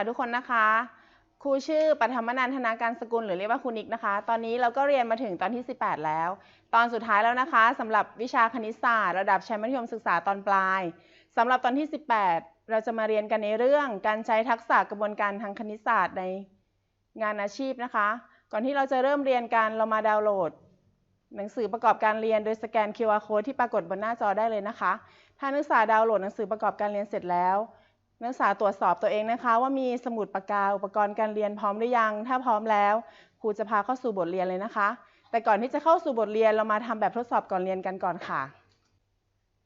วัสดีนักศึกษาทุกคนนะคะครูชื่อปฐมนันทนาการสกุลหรือเรียกว่าครูนิกนะคะ ตอนนี้เราก็เรียนมาถึงตอนที่ 18 แล้ว ตอนสุดท้ายแล้วนะคะสำหรับวิชาคณิตศาสตร์ระดับชั้นมัธยมศึกษาตอนปลายสำหรับตอนที่ 18 เราจะมาเรียนกันในเรื่องการใช้ทักษะกระบวนการทางคณิตศาสตร์ในงานอาชีพนะคะ ก่อนที่เราจะเริ่มเรียนกันเรามาดาวน์โหลด หนังสือประกอบการเรียนโดยสแกน QR code ที่ปรากฏบนหน้าจอได้เลยนะคะ ถ้านักศึกษาดาวน์โหลดหนังสือประกอบการเรียนเสร็จแล้ว นักศึกษาตรวจสอบตัวเองนะคะ ว่ามีสมุดปากกาอุปกรณ์การเรียนพร้อมหรือยัง ถ้าพร้อมแล้วครูจะพาเข้าสู่บทเรียนเลยนะคะ แต่ก่อนที่จะเข้าสู่บทเรียนเรามาทำแบบทดสอบก่อนเรียนกันก่อนค่ะ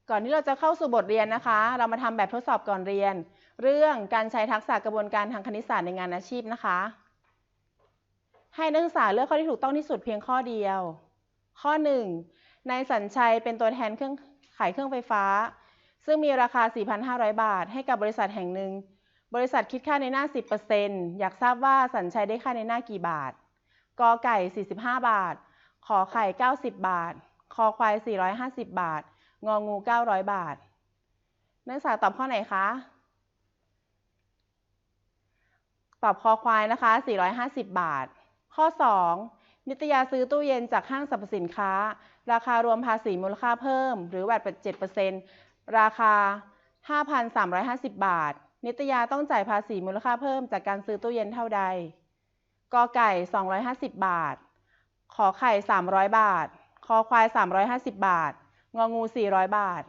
ก่อนที่เราจะเข้าสู่บทเรียนนะคะ เรามาทำแบบทดสอบก่อนเรียน เรื่องการใช้ทักษะกระบวนการทางคณิตศาสตร์ในงานอาชีพนะคะ ให้นักศึกษาเลือกข้อที่ถูกต้องที่สุดเพียงข้อเดียว ข้อ 1. นายสัญชัยเป็นตัวแทนเครื่องขายเครื่องไฟฟ้า ซึ่งมีราคา 4,500 บาท ให้กับบริษัทแห่งหนึ่ง บริษัทคิดค่าในหน้า 10%อยากทราบว่าสัญชัยได้ค่าในหน้ากี่บาท กอไก่ 45 บาท ขอไข่ 90 บาท คอควาย 450 บาท งองู 900 บาท นักศึกษาตอบข้อไหนคะ ตอบคอควายนะคะ 450 บาท ข้อ 2 นิตยาซื้อตู้เย็นจากห้างสรรพสินค้า ราคารวมภาษีมูลค่าเพิ่ม หรือแวด7% ราคา 5,350 บาท นิตยาต้องจ่ายภาษีมูลค่าเพิ่มจากการซื้อตู้เย็นเท่าใดกอไก่ 250 บาท ขอไข่ 300 บาท คอควาย 350 บาท งองู 400 บาท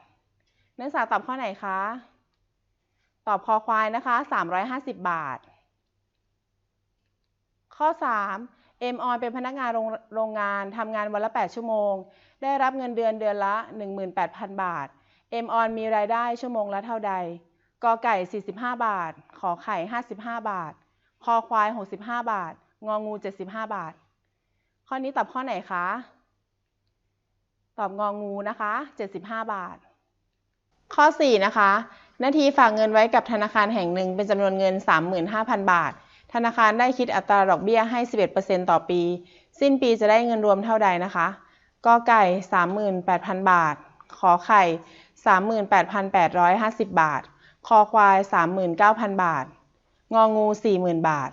นักศึกษาตอบข้อไหนคะ ตอบคอควายนะคะ 350 บาท ข้อ 3 เอ็มออนเป็นพนักงานโรงงงานทำงานวันละ 8 ชั่วโมง ได้รับเงินเดือนเดือนละ 18,000 บาท เอ็มออนมีรายได้ชั่วโมงละเท่าใด กอไก่ 45 บาท ขอไข่ 55 บาท คอควาย 65 บาท งองู 75 บาท ข้อนี้ตอบข้อไหนคะ ตอบงองูนะคะ 75 บาท ข้อ 4 นะคะ นาทีฝากเงินไว้กับธนาคารแห่งหนึ่งเป็นจำนวนเงิน 35,000 บาท ธนาคารได้คิดอัตราดอกเบี้ยให้ 11%ต่อปี สิ้นปีจะได้เงินรวมเท่าใดนะคะ กอไก่ 38,000 บาท ขอไข่ 38,850 บาท คอควาย 39,000 บาท งองู 40,000 บาท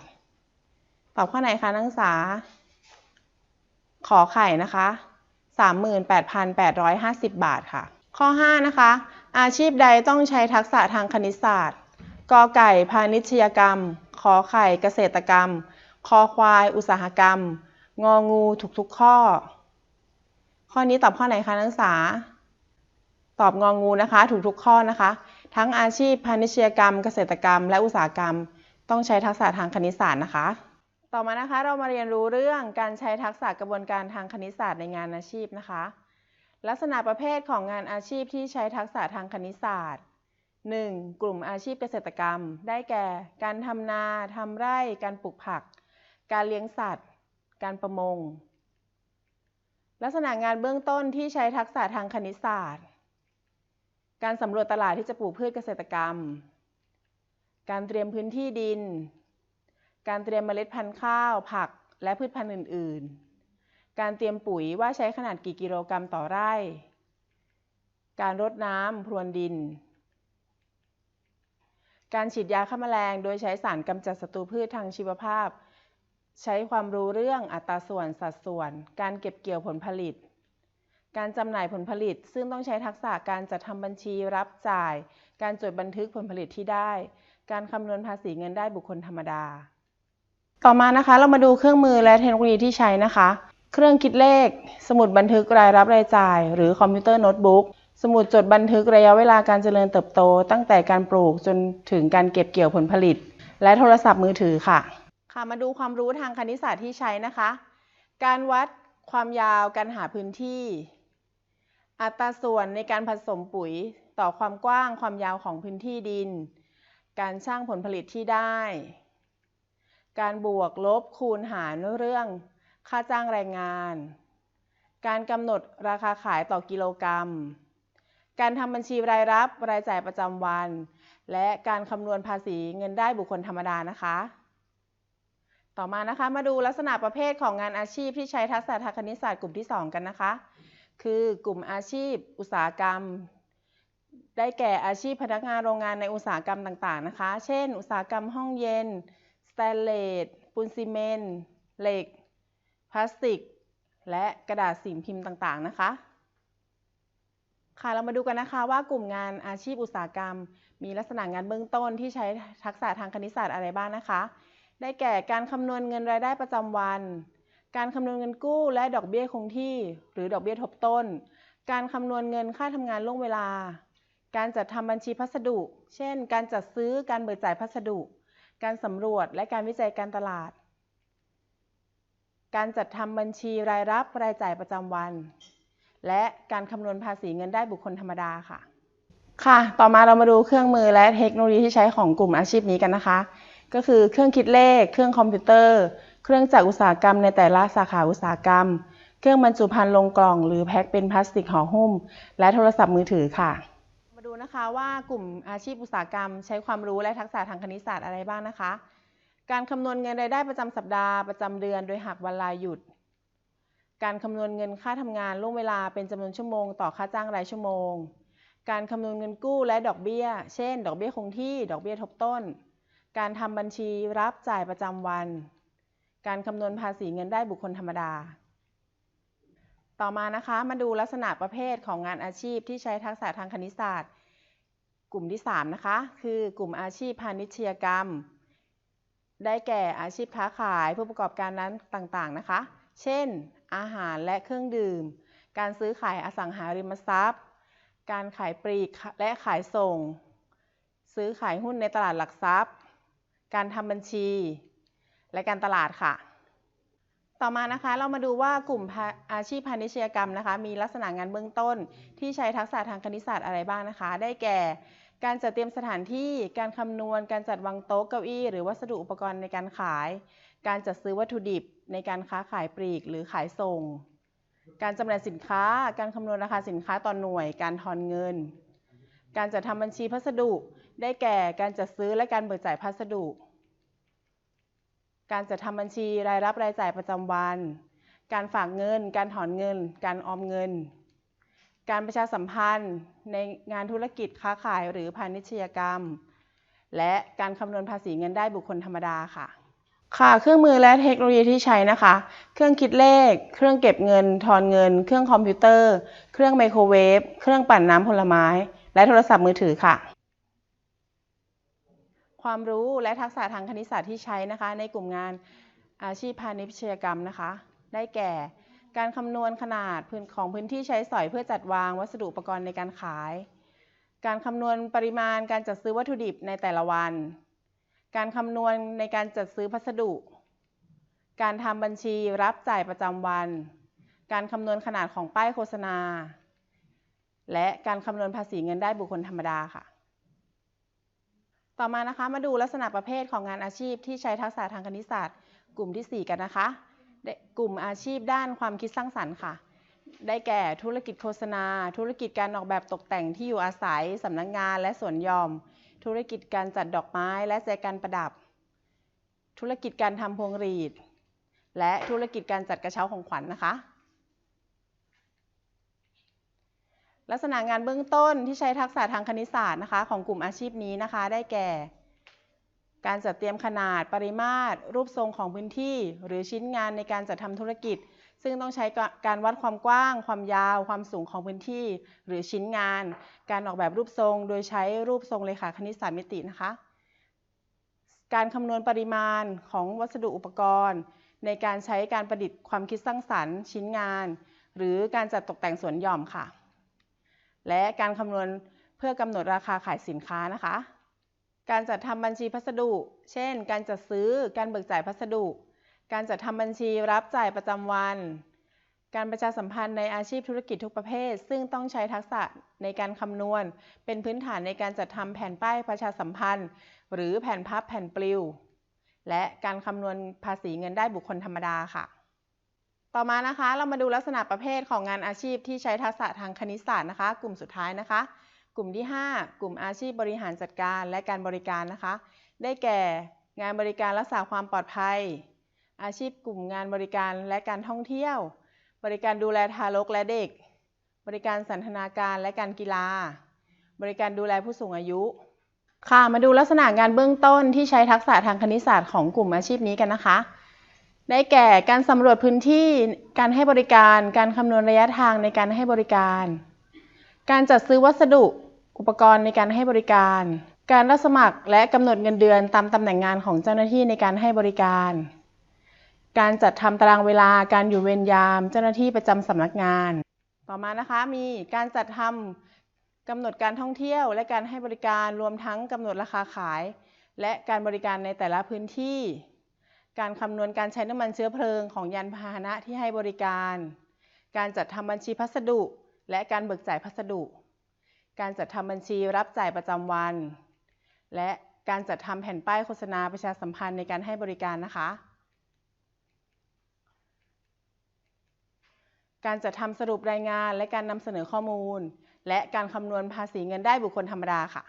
ตอบข้อไหนคะนักศึกษา ขอไข่นะคะ 38,850 บาทค่ะ ข้อ 5 นะคะ อาชีพใดต้องใช้ทักษะทางคณิตศาสตร์ กอไก่พาณิชยกรรม ขอไข่เกษตรกรรม คอควาย อุตสาหกรรม งองู ถูกทุกข้อ ข้อนี้ตอบข้อไหนคะนักศึกษา ตอบงองงูนะคะ ถูกทุกข้อนะคะ ทั้งอาชีพพาณิชยกรรม เกษตรกรรม และอุตสาหกรรม ต้องใช้ทักษะทางคณิตศาสตร์นะคะ ต่อมานะคะเรามาเรียนรู้เรื่องการใช้ทักษะกระบวนการทางคณิตศาสตร์ในงานอาชีพนะคะ ลักษณะประเภทของงานอาชีพที่ใช้ทักษะทางคณิตศาสตร์ 1. กลุ่มอาชีพเกษตรกรรม ได้แก่ การทำนาทำไร่ การปลูกผัก การเลี้ยงสัตว์ การประมง ลักษณะงานเบื้องต้นที่ใช้ทักษะทางคณิตศาสตร์ การสำรวจตลาดที่จะปลูกพืชเกษตรกรรม การเตรียมพื้นที่ดิน การเตรียมเมล็ดพันธุ์ข้าว ผัก และพืชพันธุ์อื่น ๆ การเตรียมปุ๋ยว่าใช้ขนาดกี่กิโลกรัมต่อไร่ การรดน้ำพรวนดิน การฉีดยาฆ่าแมลง โดยใช้สารกำจัดศัตรูพืชทางชีวภาพ ใช้ความรู้เรื่องอัตราส่วนสัดส่วน การเก็บเกี่ยวผลผลิต การจำหน่ายผลผลิต ซึ่งต้องใช้ทักษะการจัดทำบัญชีรับจ่าย การจดบันทึกผลผลิตที่ได้ การคำนวณภาษีเงินได้บุคคลธรรมดา ต่อมานะคะเรามาดูเครื่องมือและเทคโนโลยีที่ใช้นะคะ เครื่องคิดเลข สมุดบันทึกรายรับรายจ่าย หรือคอมพิวเตอร์โน้ตบุ๊กสมุดจดบันทึกระยะเวลาการเจริญเติบโต ตั้งแต่การปลูกจนถึงการเก็บเกี่ยวผลผลิต และโทรศัพท์มือถือค่ะ ค่ะมาดูความรู้ทางคณิตศาสตร์ที่ใช้นะคะ การวัดความยาวการหาพื้นที่ อัตราส่วนในการผสมปุ๋ยต่อความกว้างความยาวของพื้นที่ดิน การช่างผลผลิตที่ได้ การบวกลบคูณหารเรื่อง ค่าจ้างแรงงาน การกำหนดราคาขายต่อกิโลกรัม การทำบัญชีรายรับรายจ่ายประจำวัน และการคำนวณภาษีเงินได้บุคคลธรรมดานะคะ ต่อมานะคะมาดูลักษณะประเภทของงานอาชีพที่ใช้ทักษะทางคณิตศาสตร์กลุ่มที่ 2 กันนะคะ คือกลุ่มอาชีพอุตสาหกรรม ได้แก่อาชีพพนักงานโรงงานในอุตสาหกรรมต่างๆนะคะ เช่น อุตสาหกรรมห้องเย็น สแตนเลส ปูนซีเมนต์ เหล็ก พลาสติก และกระดาษสิ่งพิมพ์ต่างๆนะคะ ค่ะ เรามาดูกันนะคะว่ากลุ่มงานอาชีพอุตสาหกรรม มีลักษณะงานเบื้องต้นที่ใช้ทักษะทางคณิตศาสตร์อะไรบ้างนะคะ ได้แก่การคำนวณเงินรายได้ประจำวัน การคำนวณเงินกู้และดอกเบี้ยคงที่ หรือดอกเบี้ยทบต้น การคำนวณเงินค่าทำงานล่วงเวลา การจัดทำบัญชีพัสดุ เช่น การจัดซื้อ การเบิกจ่ายพัสดุ การสำรวจ และการวิจัยการตลาด การจัดทำบัญชีรายรับรายจ่ายประจำวัน และการคำนวณภาษีเงินได้บุคคลธรรมดาค่ะ ค่ะ ต่อมาเรามาดูเครื่องมือและเทคโนโลยีที่ใช้ของกลุ่มอาชีพนี้กันนะคะ ก็คือเครื่องคิดเลข เครื่องคอมพิวเตอร์ เครื่องจักรอุตสาหกรรมในแต่ละสาขาอุตสาหกรรม เครื่องบรรจุภัณฑ์ลงกล่อง หรือแพ็คเป็นพลาสติกห่อหุ้ม และโทรศัพท์มือถือค่ะ มาดูนะคะว่ากลุ่มอาชีพอุตสาหกรรม ใช้ความรู้และทักษะทางคณิตศาสตร์อะไรบ้างนะคะ การคำนวณเงินรายได้ประจำสัปดาห์ประจำเดือน โดยหักวันลาหยุด การคำนวณเงินค่าทำงานล่วงเวลาเป็นจำนวนชั่วโมงต่อค่าจ้างรายชั่วโมง การคำนวณเงินกู้และดอกเบี้ย เช่น ดอกเบี้ยคงที่ ดอกเบี้ยทบต้น การทำบัญชีรับจ่ายประจำวัน การคำนวณภาษีเงินได้บุคคลธรรมดา ต่อมานะคะมาดูลักษณะประเภทของงานอาชีพที่ใช้ทักษะทางคณิตศาสตร์ กลุ่มที่ 3 นะคะ คือกลุ่มอาชีพพาณิชยกรรม ได้แก่อาชีพค้าขายผู้ประกอบการนั้นต่างๆนะคะ เช่น อาหารและเครื่องดื่ม การซื้อขายอสังหาริมทรัพย์ การขายปลีกและขายส่ง ซื้อขายหุ้นในตลาดหลักทรัพย์ การทำบัญชี และการตลาดค่ะ ต่อมานะคะเรามาดูว่ากลุ่มอาชีพพาณิชยกรรมนะคะ มีลักษณะงานเบื้องต้น ที่ใช้ทักษะทางคณิตศาสตร์อะไรบ้างนะคะ ได้แก่ การจัดเตรียมสถานที่ การคำนวณ การจัดวางโต๊ะเก้าอี้ หรือวัสดุอุปกรณ์ในการขาย การจัดซื้อวัตถุดิบ ในการค้าขายปลีก หรือขายส่ง การจำหน่ายสินค้า การคำนวณราคาสินค้าต่อหน่วย การทอนเงิน การจัดทำบัญชีพัสดุ ได้แก่การจัดซื้อและการเบิกจ่ายพัสดุ การจัดทำบัญชีรายรับรายจ่ายประจำวัน การฝากเงิน การถอนเงิน การออมเงิน การประชาสัมพันธ์ในงานธุรกิจค้าขายหรือพาณิชยกรรม และการคำนวณภาษีเงินได้บุคคลธรรมดาค่ะ ค่ะ เครื่องมือและเทคโนโลยีที่ใช้นะคะ เครื่องคิดเลข เครื่องเก็บเงินทอนเงิน เครื่องคอมพิวเตอร์ เครื่องไมโครเวฟ เครื่องปั่นน้ำผลไม้ และโทรศัพท์มือถือค่ะ ความรู้และทักษะทางคณิตศาสตร์ที่ใช้นะคะ ในกลุ่มงานอาชีพพาณิชยกรรมนะคะ ได้แก่ การคำนวณขนาดพื้นของพื้นที่ใช้สอยเพื่อจัดวางวัสดุอุปกรณ์ในการขาย การคำนวณปริมาณการจัดซื้อวัตถุดิบในแต่ละวัน การคำนวณในการจัดซื้อพัสดุ การทำบัญชีรับจ่ายประจำวัน การคำนวณขนาดของป้ายโฆษณา และการคำนวณภาษีเงินได้บุคคลธรรมดาค่ะ ต่อมานะคะมาดูลักษณะประเภทของงานอาชีพที่ใช้ทักษะทางคณิตศาสตร์ กลุ่มที่ 4 กันนะคะ กลุ่มอาชีพด้านความคิดสร้างสรรค์ค่ะ ได้แก่ธุรกิจโฆษณา ธุรกิจการออกแบบตกแต่งที่อยู่อาศัยสำนักงงานและสวนหย่อม ธุรกิจการจัดดอกไม้และแจกันประดับ ธุรกิจการทำพวงหรีด และธุรกิจการจัดกระเช้าของขวัญนนะคะ ลักษณะงานเบื้องต้นที่ใช้ทักษะทางคณิตศาสตร์นะคะ ของกลุ่มอาชีพนี้นะคะ ได้แก่ การจัดเตรียมขนาดปริมาตร รูปทรงของพื้นที่ หรือชิ้นงานในการจัดทำธุรกิจ ซึ่งต้องใช้การวัดความกว้าง ความยาว ความสูงของพื้นที่ หรือชิ้นงาน การออกแบบรูปทรง โดยใช้รูปทรงเลขาคณิตสามมิตินะคะ การคำนวณปริมาณของวัสดุอุปกรณ์ ในการใช้การประดิษฐ์ความคิดสร้างสรรค์ ชิ้นงาน หรือการจัดตกแต่งสวนหย่อมค่ะ และการคำนวณเพื่อกำหนดราคาขายสินค้านะคะ การจัดทำบัญชีพัสดุ เช่น การจัดซื้อ การเบิกจ่ายพัสดุ การจัดทำบัญชีรับจ่ายประจำวัน การประชาสัมพันธ์ในอาชีพธุรกิจทุกประเภท ซึ่งต้องใช้ทักษะในการคำนวณ เป็นพื้นฐานในการจัดทำแผ่นป้ายประชาสัมพันธ์ หรือแผ่นพับแผ่นปลิว และการคำนวณภาษีเงินได้บุคคลธรรมดาค่ะ ต่อมานะคะ เรามาดูลักษณะประเภทของงานอาชีพที่ใช้ทักษะทางคณิตศาสตร์นะคะ กลุ่มสุดท้ายนะคะ กลุ่มที่ 5 กลุ่มอาชีพบริหารจัดการและการบริการนะคะ ได้แก่งานบริการรักษาความปลอดภัย อาชีพกลุ่มงานบริการและการท่องเที่ยว บริการดูแลทารกและเด็ก บริการสันทนาการและการกีฬา บริการดูแลผู้สูงอายุ ค่ะ มาดูลักษณะงานเบื้องต้นที่ใช้ทักษะทางคณิตศาสตร์ของกลุ่มอาชีพนี้กันนะคะ ได้แก่การสำรวจพื้นที่ การให้บริการ การคำนวณระยะทางในการให้บริการ การจัดซื้อวัสดุ อุปกรณ์ในการให้บริการ การรับสมัครและกำหนดเงินเดือนตามตำแหน่งงานของเจ้าหน้าที่ในการให้บริการ การจัดทำตารางเวลา การอยู่เวรยาม เจ้าหน้าที่ประจำสำนักงาน ต่อมานะคะมีการจัดทำกำหนดการท่องเที่ยว และการให้บริการรวมทั้งกำหนดราคาขาย และการบริการในแต่ละพื้นที่ การคำนวณการใช้น้ำมันเชื้อเพลิงของยานพาหนะที่ให้บริการ การจัดทำบัญชีพัสดุ และการเบิกจ่ายพัสดุ การจัดทำบัญชีรับจ่ายประจำวัน และการจัดทำแผ่นป้ายโฆษณาประชาสัมพันธ์ในการให้บริการนะคะ การจัดทำสรุปรายงานและการนำเสนอข้อมูล และการคำนวณภาษีเงินได้บุคคลธรรมดาค่ะ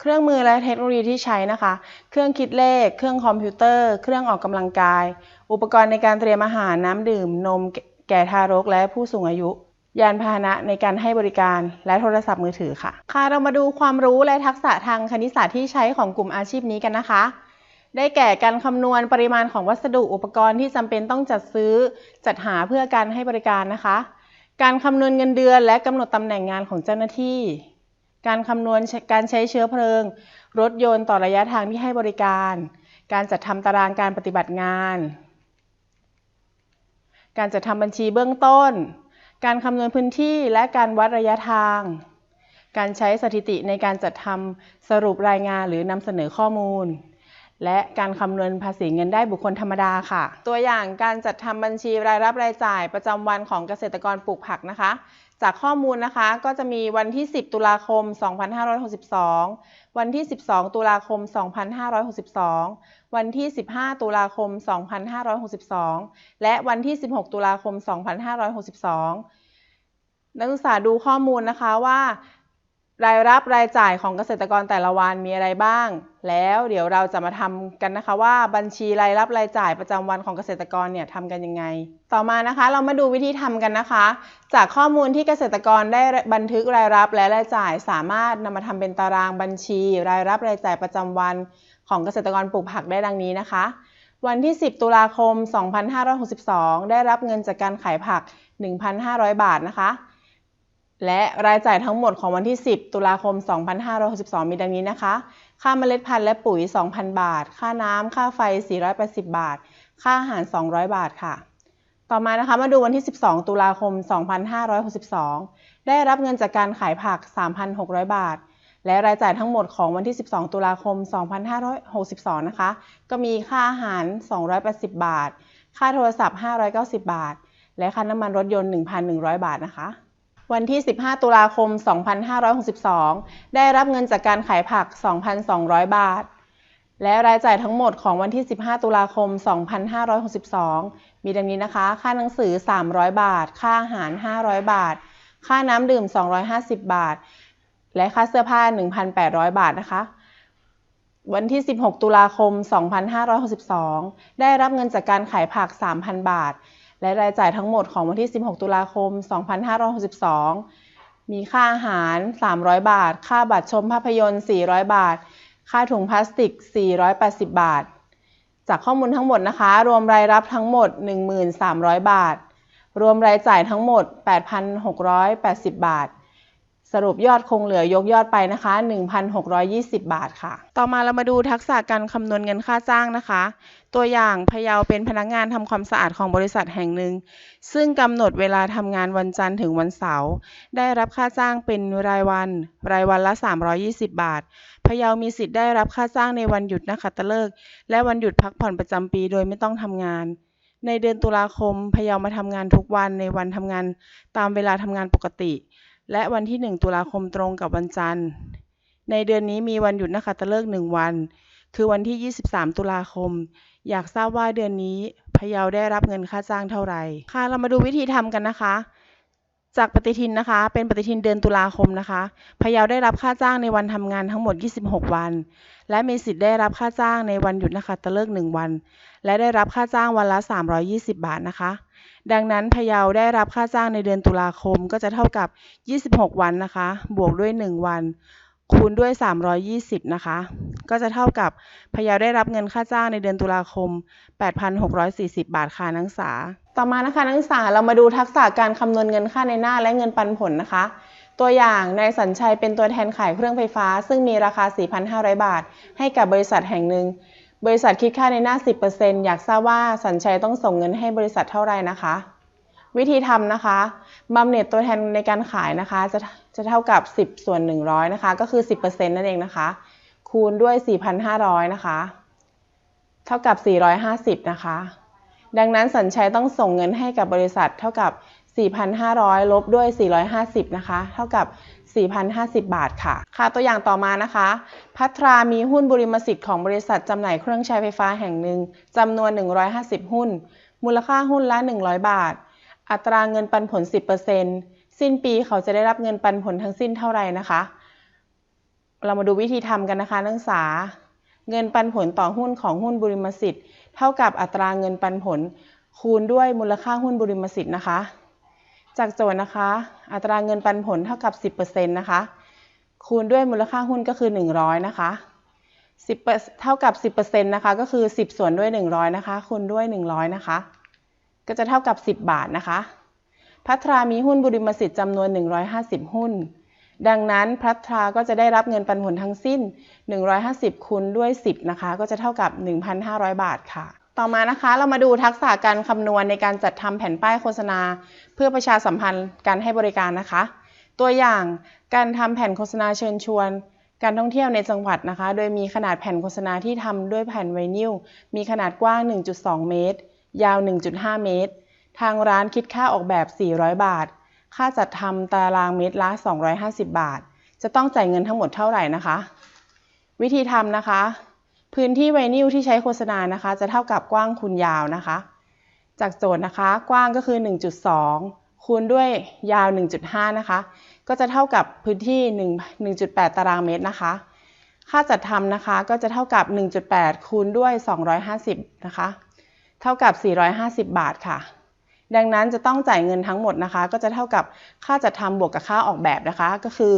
เครื่องมือและเทคโนโลยีที่ใช้นะคะ เครื่องคิดเลข เครื่องคอมพิวเตอร์ เครื่องออกกำลังกาย อุปกรณ์ในการเตรียมอาหารน้ำดื่ม นมแก่ทารกและผู้สูงอายุ ยานพาหนะในการให้บริการ และโทรศัพท์มือถือค่ะ ค่ะ เรามาดูความรู้และทักษะทางคณิตศาสตร์ที่ใช้ของกลุ่มอาชีพนี้กันนะคะ ได้แก่การคำนวณปริมาณของวัสดุอุปกรณ์ที่จำเป็นต้องจัดซื้อ จัดหาเพื่อการให้บริการนะคะ การคำนวณเงินเดือน และกำหนดตำแหน่งงานของเจ้าหน้าที่ การคำนวณการใช้เชื้อเพลิง รถยนต์ต่อระยะทางที่ให้บริการ การจัดทำตารางการปฏิบัติงาน การจัดทำบัญชีเบื้องต้น การคำนวณพื้นที่และการวัดระยะทาง การใช้สถิติในการจัดทำสรุปรายงานหรือนำเสนอข้อมูล และการคำนวณภาษีเงินได้บุคคลธรรมดาค่ะ ตัวอย่างการจัดทำบัญชีรายรับรายจ่ายประจำวันของเกษตรกรปลูกผักนะคะ จากข้อมูลนะคะก็จะมีวันที่ 10 ตุลาคม 2562 วันที่ 12 ตุลาคม 2562 วันที่ 15 ตุลาคม 2562 และวันที่ 16 ตุลาคม 2562 นักศึกษาดูข้อมูลนะคะว่า รายรับรายจ่ายของเกษตรกรแต่ละวันมีอะไรบ้าง แล้วเดี๋ยวเราจะมาทำกันนะคะว่าบัญชีรายรับรายจ่ายประจำวันของเกษตรกรเนี่ยทำกันยังไง ต่อมานะคะ เรามาดูวิธีทำกันนะคะ จากข้อมูลที่เกษตรกรได้บันทึกรายรับและรายจ่าย สามารถนำมาทำเป็นตารางบัญชี รายรับรายจ่ายประจำวันของเกษตรกรปลูกผักได้ดังนี้นะคะ วันที่ 10 ตุลาคม 2562 ได้รับเงินจากการขายผัก 1,500 บาทนะคะ และรายจ่ายทั้งหมดของวันที่ 10 ตุลาคม 2562 มีดังนี้นะคะ ค่าเมล็ดพันธุ์และปุ๋ย 2,000 บาท ค่าน้ำ ค่าไฟ 480 บาท ค่าอาหาร 200 บาทค่ะ ต่อมานะคะ มาดูวันที่ 12 ตุลาคม 2562 ได้รับเงินจากการขายผัก 3,600 บาท และรายจ่ายทั้งหมดของวันที่ 12 ตุลาคม 2562 นะคะ ก็มีค่าอาหาร 280 บาท ค่าโทรศัพท์ 590 บาท และค่าน้ำมันรถยนต์ 1,100 บาทนะคะ วันที่ 15 ตุลาคม 2562 ได้รับเงินจากการขายผัก 2,200 บาท และรายจ่ายทั้งหมดของวันที่ 15 ตุลาคม 2562 มีดังนี้นะคะ ค่าหนังสือ 300 บาท ค่าอาหาร 500 บาท ค่าน้ำดื่ม 250 บาท และค่าเสื้อผ้า 1,800 บาทนะคะวันที่ 16 ตุลาคม 2562 ได้รับเงินจากการขายผัก 3,000 บาท และรายจ่ายทั้งหมดของวันที่ 16 ตุลาคม 2562 มีค่าอาหาร 300 บาท ค่าบัตรชมภาพยนตร์ 400 บาท ค่าถุงพลาสติก 480 บาท จากข้อมูลทั้งหมดนะคะ รวมรายรับทั้งหมด 1,300 บาท รวมรายจ่ายทั้งหมด 8,680 บาท สรุปยอดคงเหลือยกยอดไปนะคะ 1,620 บาทค่ะ ต่อมาเรามาดูทักษะการคำนวณเงินค่าจ้างนะคะ ตัวอย่างพะเยาเป็นพนักงานทำความสะอาดของบริษัทแห่งหนึ่ง ซึ่งกำหนดเวลาทำงานวันจันทร์ถึงวันเสาร์ ได้รับค่าจ้างเป็นรายวัน รายวันละ 320 บาทพะเยามีสิทธิ์ได้รับค่าจ้างในวันหยุดนักขัตฤกษ์และวันหยุดพักผ่อนประจำปีโดยไม่ต้องทำงานในเดือนตุลาคมพะเยามาทำงานทุกวันในวันทำงานตามเวลาทำงานปกติ และวันที่ 1 ตุลาคมตรงกับวันจันทร์ ในเดือนนี้มีวันหยุดนักขัตฤกษ์หนึ่งวัน คือวันที่ 23 ตุลาคม อยากทราบว่าเดือนนี้พะเยาได้รับเงินค่าจ้างเท่าไหร่ ค่ะ เรามาดูวิธีทำกันนะคะ จากปฏิทินนะคะ เป็นปฏิทินเดือนตุลาคมนะคะพะเยาได้รับค่าจ้างในวันทำงานทั้งหมด 26 วัน และมีสิทธิ์ได้รับค่าจ้างในวันหยุดนักขัตฤกษ์หนึ่งวัน และได้รับค่าจ้างวันละ 320 บาทนะคะ ดังนั้นพะเยาได้รับค่าจ้างในเดือนตุลาคมก็จะเท่ากับ 26 วันนะคะ บวกด้วย 1 วัน คูณด้วย 320 นะคะ ก็จะเท่ากับพะเยาได้รับเงินค่าจ้างในเดือนตุลาคม 8,640 บาทค่ะนักศึกษา ต่อมานะคะนักศึกษาเรามาดูทักษะการคำนวณเงินค่าในหน้าและเงินปันผลนะคะ ตัวอย่างนายสัญชัยเป็นตัวแทนขายเครื่องไฟฟ้า ซึ่งมีราคา 4,500 บาท ให้กับบริษัทแห่งหนึ่ง บริษัทคิดค่าในหน้า 10%อยากทราบว่าสัญชัยต้องส่งเงินให้บริษัทเท่าไหร่นะคะ วิธีทำนะคะบำเหน็จตัวแทนในการขายนะคะ จะจะเท่ากับ 10 ส่วน 100 นะคะ ก็คือ 10%นั่นเองนะคะ คูณด้วย 4,500 นะคะ เท่ากับ 450 นะคะ ดังนั้นสัญชัยต้องส่งเงินให้กับบริษัทเท่ากับ 4,500 ลบด้วย 450 นะคะ เท่ากับ 4,050 บาทค่ะ ค่ะตัวอย่างต่อมานะคะ พัทรามีหุ้นบริมสิทธิ์ของบริษัทจำหน่ายเครื่องใช้ไฟฟ้าแห่งหนึ่งจำนวน 150 หุ้น มูลค่าหุ้นละ 100 บาท อัตราเงินปันผล 10%สิ้นปีเขาจะได้รับเงินปันผลทั้งสิ้นเท่าไหร่นะคะ เรามาดูวิธีทำกันนะคะนักศึกษา เงินปันผลต่อหุ้นของหุ้นบริมสิทธิ์ เท่ากับอัตราเงินปันผล คูณด้วยมูลค่าหุ้นบริมสิทธิ์นะคะ จากโจทย์นะคะ อัตราเงินปันผลเท่ากับ 10%นะคะ คูณด้วยมูลค่าหุ้นก็คือ 100 นะคะ10เท่ากับ 10%นะคะ ก็คือ 10 ส่วนด้วย 100 นะคะ คูณด้วย 100 นะคะ ก็จะเท่ากับ 10 บาทนะคะ พัทรามีหุ้นบุริมสิทธิ์จำนวน 150 หุ้น ดังนั้นพัทราก็จะได้รับเงินปันผลทั้งสิ้น 150 คูณด้วย 10 นะคะ ก็จะเท่ากับ 1,500 บาทค่ะ ต่อมานะคะเรามาดูทักษะการคำนวณในการจัดทำแผ่นป้ายโฆษณา เพื่อประชาสัมพันธ์การให้บริการนะคะ ตัวอย่างการทำแผ่นโฆษณาเชิญชวน การท่องเที่ยวในจังหวัดนะคะ โดยมีขนาดแผ่นโฆษณาที่ทำด้วยแผ่นไวนิลมีขนาดกว้าง 1.2 เมตร ยาว 1.5 เมตร ทางร้านคิดค่าออกแบบ 400 บาท ค่าจัดทำตารางเมตรละ 250 บาท จะต้องจ่ายเงินทั้งหมดเท่าไหร่นะคะ วิธีทำนะคะ พื้นที่ไวนิลที่ใช้โฆษณานะคะ จะเท่ากับกว้างคูณยาวนะคะ จากโจทย์นะคะ กว้างก็คือ 1.2 คูณด้วยยาว 1.5 นะคะ ก็จะเท่ากับพื้นที่ 1 1.8 ตารางเมตรนะคะ ค่าจัดทำนะคะก็จะเท่ากับ 1.8 คูณด้วย 250 นะคะ เท่ากับ 450 บาทค่ะ ดังนั้นจะต้องจ่ายเงินทั้งหมดนะคะ ก็จะเท่ากับค่าจัดทำบวกกับค่าออกแบบนะคะ ก็คือ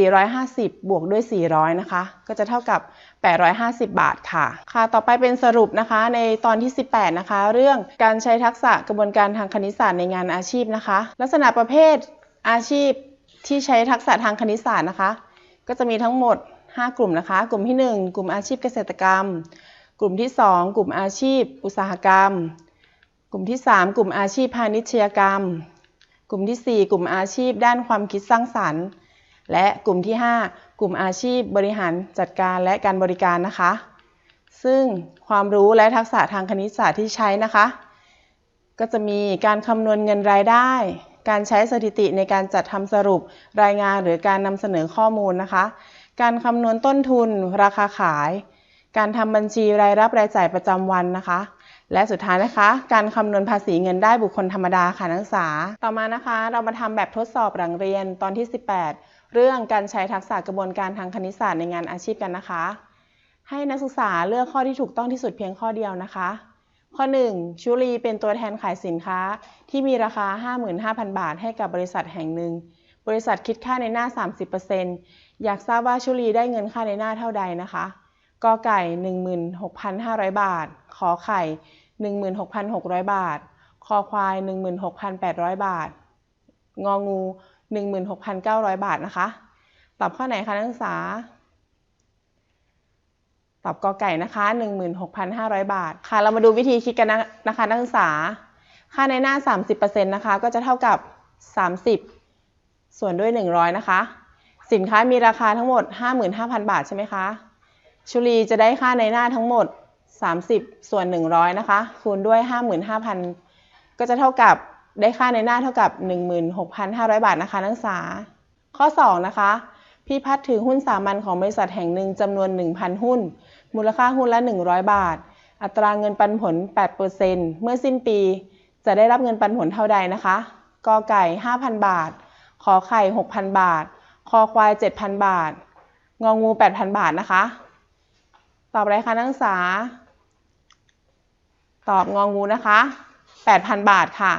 450 บวกด้วย 400 นะคะ ก็จะเท่ากับ 850 บาทค่ะ ค่ะต่อไปเป็นสรุปนะคะ ในตอนที่ 18 นะคะ เรื่องการใช้ทักษะกระบวนการทางคณิตศาสตร์ในงานอาชีพนะคะ ลักษณะประเภทอาชีพที่ใช้ทักษะทางคณิตศาสตร์นะคะ ก็จะมีทั้งหมด 5 กลุ่มนะคะ กลุ่มที่ 1 กลุ่มอาชีพเกษตรกรรม กลุ่มที่ 2 กลุ่มอาชีพ อุตสาหกรรม กลุ่มที่ 3 กลุ่มอาชีพพาณิชยกรรม กลุ่มที่ 4 กลุ่มอาชีพ ด้านความคิดสร้างสรรค์ และกลุ่มที่ 5 กลุ่มอาชีพบริหารจัดการและการบริการนะคะ ซึ่งความรู้และทักษะทางคณิตศาสตร์ที่ใช้นะคะ ก็จะมีการคำนวณเงินรายได้ การใช้สถิติในการจัดทำสรุปรายงานหรือการนำเสนอข้อมูลนะคะ การคำนวณต้นทุน ราคาขาย การทำบัญชีรายรับรายจ่ายประจำวันนะคะและสุดท้ายนะคะ การคำนวณภาษีเงินได้บุคคลธรรมดาค่ะนักศึกษา ต่อมานะคะ เรามาทำแบบทดสอบหลังเรียนตอนที่ 18 เรื่องการใช้ทักษะกระบวนการทางคณิตศาสตร์ในงานอาชีพกันนะคะ ให้นักศึกษาเลือกข้อที่ถูกต้องที่สุดเพียงข้อเดียวนะคะ ข้อ 1 ชุลีเป็นตัวแทนขายสินค้า ที่มีราคา 55,000 บาท ให้กับบริษัทแห่งหนึ่ง บริษัทคิดค่าในหน้า 30%อยากทราบว่าชุลีได้เงินค่าในหน้าเท่าใดนะคะกอไก่ 16,500 บาท ขอไข่ 16,600 บาท คอควาย 16,800 บาท งองู 16,900 บาทนะคะ ตอบข้อไหนคะนักศึกษา ตอบกอไก่นะคะ 16,500 บาทค่ะ เรามาดูวิธีคิดกันนะนะคะนักศึกษา ค่าในหน้า 30%นะคะ ก็จะเท่ากับ 30 ส่วนด้วย 100 นะคะ สินค้ามีราคาทั้งหมด 55,000 บาทใช่ไหมคะ ชุลีจะได้ค่าในหน้าทั้งหมด 30 ส่วน 100 นะคะ คูณด้วย 55,000 ก็จะเท่ากับ ได้ค่าในหน้าเท่ากับ 16,500 บาทนะคะนักศึกษา ข้อ 2 นะคะ พี่พัฒถือหุ้นสามัญของบริษัทแห่งหนึ่งจำนวน 1,000 หุ้น มูลค่าหุ้นละ 100 บาท อัตราเงินปันผล 8%เมื่อสิ้นปี จะได้รับเงินปันผลเท่าใดนะคะกอไก่ 5,000 บาท ขอไข่ 6,000 บาท คอควาย 7,000 บาท งองู 8,000 บาทนะคะ ตอบอะไรคะนักศึกษา ตอบงองูนะคะ 8,000 บาทค่ะ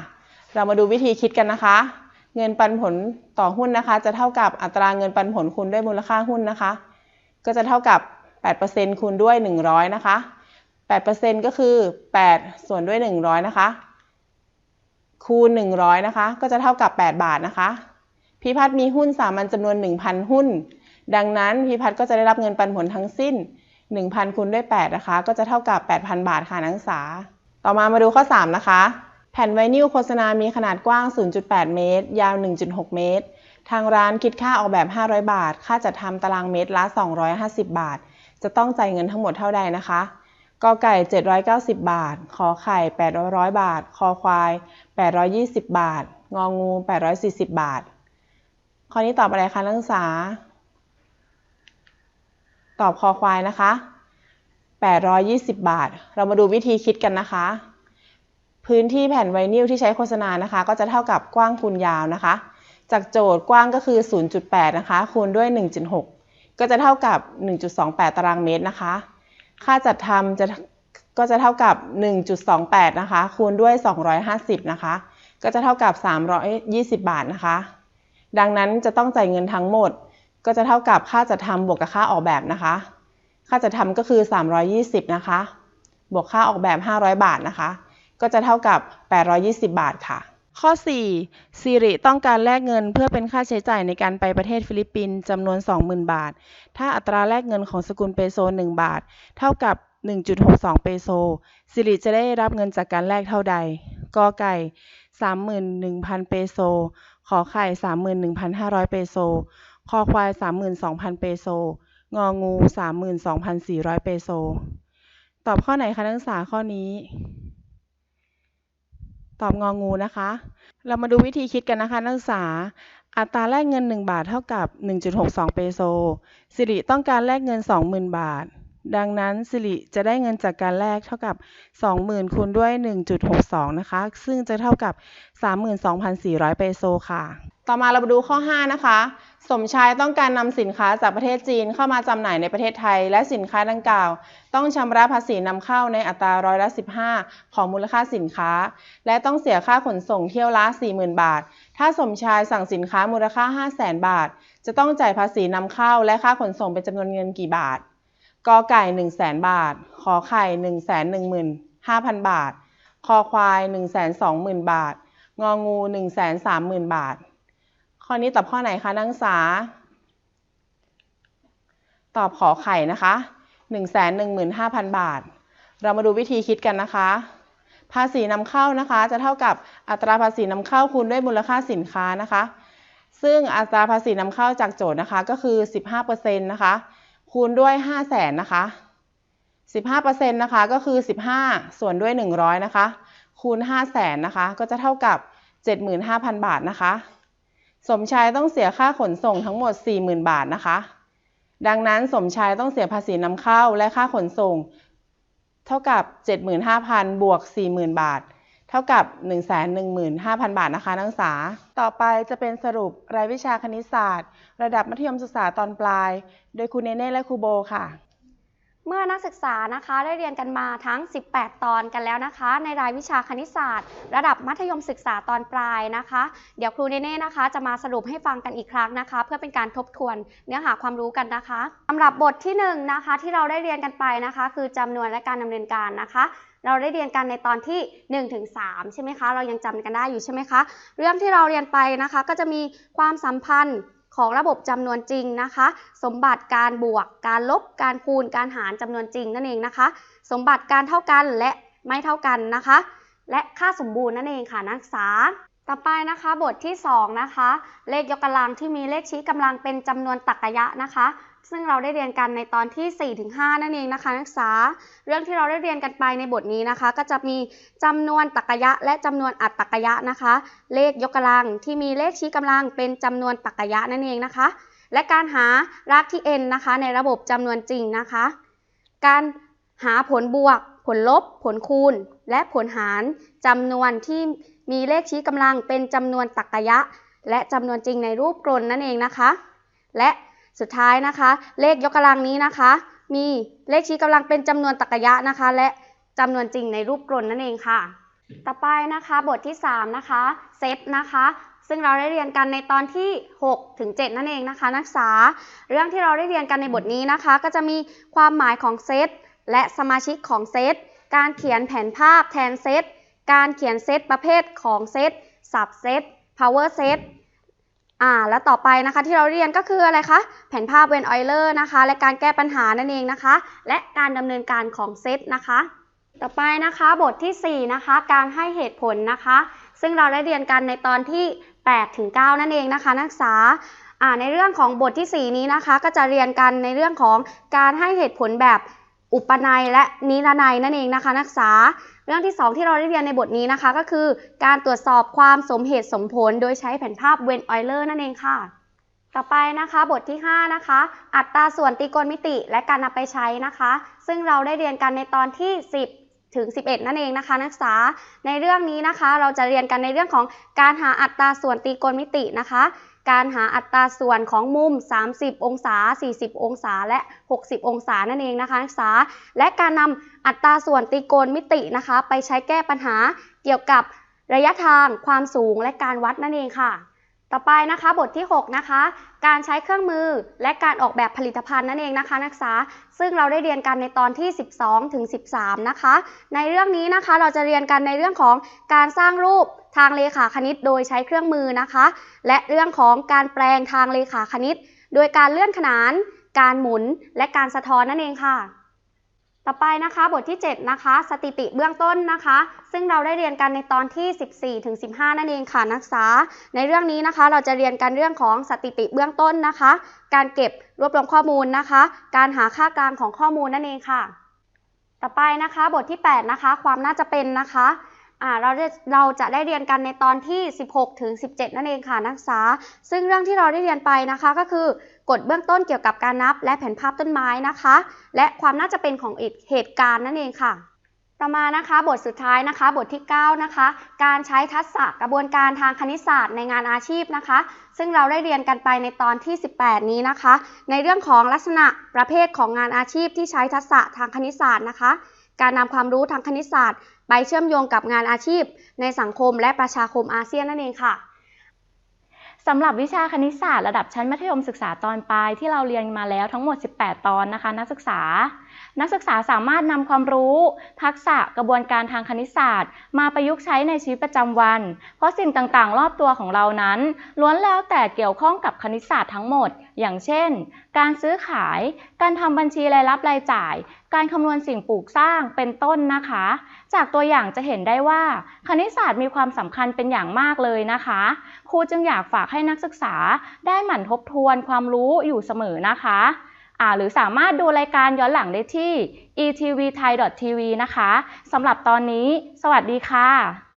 เรามาดูวิธีคิดกันนะคะ เงินปันผลต่อหุ้นนะคะ จะเท่ากับอัตราเงินปันผลคูณด้วยมูลค่าหุ้นนะคะ ก็จะเท่ากับ 8%คูณด้วย 100 นะคะ 8%ก็คือ 8 ส่วนด้วย 100 นะคะ คูณ 100 นะคะ ก็จะเท่ากับ 8 บาทนะคะ พิพัฒน์มีหุ้นสามัญจำนวน 1,000 หุ้น ดังนั้นพิพัฒน์ก็จะได้รับเงินปันผลทั้งสิ้น 1,000คูณด้วย 8 นะคะ ก็จะเท่ากับ 8,000 บาทค่ะนักศึกษา ต่อมามาดูข้อ 3 นะคะ แผ่นไวนิลโฆษณามีขนาดกว้าง 0.8 เมตร ยาว 1.6 เมตร ทางร้านคิดค่าออกแบบ 500 บาท ค่าจัดทำตารางเมตรละ 250 บาท จะต้องจ่ายเงินทั้งหมดเท่าใดนะคะกอไก่ 790 บาท ขอไข่ 800 บาท คอควาย 820 บาท งองู 840 บาท ข้อนี้ตอบอะไรคะนักศึกษา ตอบคอควายนะคะ 820 บาท เรามาดูวิธีคิดกันนะคะ พื้นที่แผ่นไวนิลที่ใช้โฆษณานะคะ ก็จะเท่ากับกว้างคูณยาวนะคะ จากโจทย์กว้างก็คือ 0.8 นะคะ คูณด้วย 1.6 ก็จะเท่ากับ 1.28 ตารางเมตรนะคะ ค่าจัดทำจะก็จะเท่ากับ 1.28 นะคะ คูณด้วย 250 นะคะ ก็จะเท่ากับ 320 บาทนะคะ ดังนั้นจะต้องจ่ายเงินทั้งหมด ก็จะเท่ากับค่าจัดทำบวกกับค่าออกแบบนะคะ ค่าจัดทำก็คือ 320 นะคะ บวกค่าออกแบบ 500 บาทนะคะ ก็จะเท่ากับ 820 บาทค่ะ ข้อ 4. สิริต้องการแลกเงินเพื่อเป็นค่าใช้จ่ายในการไปประเทศฟิลิปปินส์จำนวน 20,000 บาท ถ้าอัตราแลกเงินของสกุลเปโซ 1 บาท เท่ากับ 1.62 เปโซสิริจะได้รับเงินจากการแลกเท่าใดกอไก่ 31,000 เปโซ ขอไข่ 31,500 เปโซ คอควาย 32,000 เปโซ งองู 32,400 เปโซ ตอบข้อไหนคะนักศึกษาข้อนี้ ตอบงองูนะคะ เรามาดูวิธีคิดกันนะคะ นักศึกษา อัตราแลกเงิน 1 บาทเท่ากับ 1.62 เปโซสิริต้องการแลกเงิน 20,000 บาท ดังนั้นสิริจะได้เงินจากการแลกเท่ากับ 20,000คูณด้วย 1.62 นะคะ ซึ่งจะเท่ากับ 32,400 เปโซค่ะ ต่อมาเรามาดูข้อ 5 นะคะ สมชายต้องการนำสินค้าจากประเทศจีนเข้ามาจำหน่ายในประเทศไทย และสินค้าดังกล่าว ต้องชำระภาษีนำเข้าในอัตราร้อยละ 15 ของมูลค่าสินค้า และต้องเสียค่าขนส่งเที่ยวละ 40,000 บาท ถ้าสมชายสั่งสินค้ามูลค่า 500,000 บาท จะต้องจ่ายภาษีนำเข้าและค่าขนส่งเป็นจำนวนเงินกี่บาท กอไก่100,000บาท ขอไข่115,000บาท คอควาย1 2 0 0 0บาท งองู130,000บาท ข้อนี้ตอบข้อไหนคะนักศึกษา ตอบขอไข่นะคะ115,000บาท เรามาดูวิธีคิดกันนะคะ ภาษีนำเข้านะคะ จะเท่ากับอัตราภาษีนำเข้าคูณด้วยมูลค่าสินค้านะคะ ซึ่งอัตราภาษีนำเข้าจากโจทย์นะคะก็คือ 15%นะคะ คูณด้วย500,000นะคะ15%นะคะก็คือ15ส่วนด้วย100นะคะ คูณ500,000นะคะ ก็จะเท่ากับ75,000บาทนะคะ สมชายต้องเสียค่าขนส่งทั้งหมด40,000บาทนะคะ ดังนั้นสมชายต้องเสียภาษีนำเข้าและค่าขนส่ง เท่ากับ 75,000บวก40,000 บาท ท่ากับ 115,000 บาทนะคะ นักศึกษา ต่อไปจะเป็นสรุปรายวิชาคณิตศาสตร์ ระดับมัธยมศึกษาตอนปลาย โดยครูเนเน่และครูโบค่ะ เมื่อนักศึกษานะคะได้เรียนกันมาทั้ง 18 ตอนกันแล้วนะคะ ในรายวิชาคณิตศาสตร์ ระดับมัธยมศึกษาตอนปลายนะคะ เดี๋ยวครูเนเน่นะคะ จะมาสรุปให้ฟังกันอีกครั้งนะคะ เพื่อเป็นการทบทวนเนื้อหาความรู้กันนะคะสำหรับบทที่1นงนะคะที่เราได้เรียนกันไปนะคะ คือจำนวนและการดำเนินการนะคะ เราได้เรียนกันในตอนที่ 1-3ถึงใช่ไหมคะ เรายังจำกันได้อยู่ใช่ไหมคะ เรื่องที่เราเรียนไปนะคะ ก็จะมีความสัมพันธ์ของระบบจำนวนจริงนะคะ สมบัติการบวก การลบ การคูณ การหารจำนวนจริงนั่นเองนะคะ สมบัติการเท่ากันและไม่เท่ากันนะคะ และค่าสมบูรณ์นั่นเองค่ะนักศึกษา ต่อไปนะคะบทที่2นะคะ เลขยกกำลังที่มีเลขชี้กำลังเป็นจำนวนตรรกะนะคะ ซึ่งเราได้เรียนกันในตอนที่ 4-5 นั่นเองนะคะ นักศึกษา เรื่องที่เราได้เรียนกันไปในบทนี้นะคะ ก็จะมีจำนวนตรรกะยะและจำนวนอัตตรกะยะนะคะ เลขยกกำลังที่มีเลขชี้กำลังเป็นจำนวนตรรกะยะนั่นเองนะคะ และการหารากที่ n นะคะ ในระบบจำนวนจริงนะคะ การหาผลบวก ผลลบ ผลคูณ และผลหารจำนวนที่มีเลขชี้กำลังเป็นจำนวนตรรกะยะและจำนวนจริงในรูปกลนนั่นเองนะคะ และ สุดท้ายนะคะ เลขยกกำลังนี้นะคะ มีเลขชี้กำลังเป็นจำนวนตรรกะยะนะคะ และจำนวนจริงในรูปกลนั่นเองค่ะ ต่อไปนะคะบทที่ 3 นะคะเซตนะคะ ซึ่งเราได้เรียนกันในตอนที่6ถึง7นั่นเองนะคะ นักศึกษา เรื่องที่เราได้เรียนกันในบทนี้นะคะ ก็จะมีความหมายของเซตและสมาชิกของเซตการเขียนแผนภาพแทนเซตการเขียนเซตประเภทของเซตสับเซต power set อ่า แล้วต่อไปนะคะที่เราเรียนก็คืออะไรคะ แผนภาพเวนออยเลอร์นะคะ และการแก้ปัญหานั่นเองนะคะ และการดำเนินการของเซตนะคะ ต่อไปนะคะบทที่ 4 นะคะ การให้เหตุผลนะคะ ซึ่งเราได้เรียนกันในตอนที่8ถึง9นั่นเองนะคะ นักศึกษาอ่าในเรื่องของบทที่ 4 นี้นะคะ ก็จะเรียนกันในเรื่องของการให้เหตุผลแบบ อุปนัยและนิรนัยนั่นเองนะคะ นักศึกษา เรื่องที่ 2 ที่เราได้เรียนในบทนี้นะคะ ก็คือการตรวจสอบความสมเหตุสมผล โดยใช้แผนภาพเวนออยเลอร์นั่นเองค่ะ ต่อไปนะคะ บทที่ 5 นะคะ อัตราส่วนตรีโกณมิติและการนำไปใช้นะคะ ซึ่งเราได้เรียนกันในตอนที่ 10ถึง 11 นั่นเองนะคะ นักศึกษา ในเรื่องนี้นะคะ เราจะเรียนกันในเรื่องของการหาอัตราส่วนตรีโกณมิตินะคะ การหาอัตราส่วนของมุม 30 องศา 40 องศา และ 60 องศานั่นเองนะคะนักศึกษา และการนำอัตราส่วนตรีโกณมิตินะคะ ไปใช้แก้ปัญหาเกี่ยวกับระยะทาง ความสูง และการวัดนั่นเองค่ะ ต่อไปนะคะบทที่ 6 นะคะ การใช้เครื่องมือและการออกแบบผลิตภัณฑ์นั่นเองนะคะนักศึกษา ซึ่งเราได้เรียนกันในตอนที่ 12 ถึง 13 นะคะ ในเรื่องนี้นะคะเราจะเรียนกันในเรื่องของการสร้างรูปทางเลขาคณิต โดยใช้เครื่องมือนะคะ และเรื่องของการแปลงทางเลขาคณิต โดยการเลื่อนขนาน การหมุน และการสะท้อนนั่นเองค่ะ ต่อไปนะคะบทที่ 7 นะคะ สถิติเบื้องต้นนะคะ ซึ่งเราได้เรียนกันในตอนที่ 14ถึง15 นั่นเองค่ะนักศึกษา ในเรื่องนี้นะคะเราจะเรียนกันเรื่องของสถิติเบื้องต้นนะคะ การเก็บรวบรวมข้อมูลนะคะ การหาค่ากลางของข้อมูลนั่นเองค่ะ ต่อไปนะคะบทที่ 8 นะคะ ความน่าจะเป็นนะคะเราจะเราจะได้เรียนกันในตอนที่ 16ถึง17 นั่นเองค่ะนักศึกษา ซึ่งเรื่องที่เราได้เรียนไปนะคะก็คือ กฎเบื้องต้นเกี่ยวกับการนับและแผนภาพต้นไม้นะคะ และความน่าจะเป็นของเหตุการณ์นั่นเองค่ะ ต่อมานะคะบทสุดท้ายนะคะบทที่ 9 นะคะ การใช้ทักษะกระบวนการทางคณิตศาสตร์ในงานอาชีพนะคะ ซึ่งเราได้เรียนกันไปในตอนที่ 18 นี้นะคะ ในเรื่องของลักษณะประเภทของงานอาชีพที่ใช้ทักษะทางคณิตศาสตร์นะคะ การนำความรู้ทางคณิตศาสตร์ ไปเชื่อมโยงกับงานอาชีพ ในสังคมและประชาคมอาเซียนนั่นเองค่ะ สำหรับวิชาคณิตศาสตร์ระดับชั้นมัธยมศึกษาตอนปลายที่เราเรียนมาแล้วทั้งหมด 18 ตอนนะคะ นักศึกษา นักศึกษาสามารถนำความรู้ ทักษะกระบวนการทางคณิตศาสตร์ มาประยุกต์ใช้ในชีวิตประจำวัน เพราะสิ่งต่างๆ รอบตัวของเรานั้น ล้วนแล้วแต่เกี่ยวข้องกับคณิตศาสตร์ทั้งหมด อย่างเช่น การซื้อขาย การทำบัญชีรายรับรายจ่าย การคำนวณสิ่งปลูกสร้างเป็นต้นนะคะ จากตัวอย่างจะเห็นได้ว่า คณิตศาสตร์มีความสำคัญเป็นอย่างมากเลยนะคะ ครูจึงอยากฝากให้นักศึกษาได้หมั่นทบทวนความรู้อยู่เสมอนะคะ อ่าหรือสามารถดูรายการย้อนหลังได้ที่ etvthai.tv นะคะสำหรับตอนนี้ สวัสดีค่ะ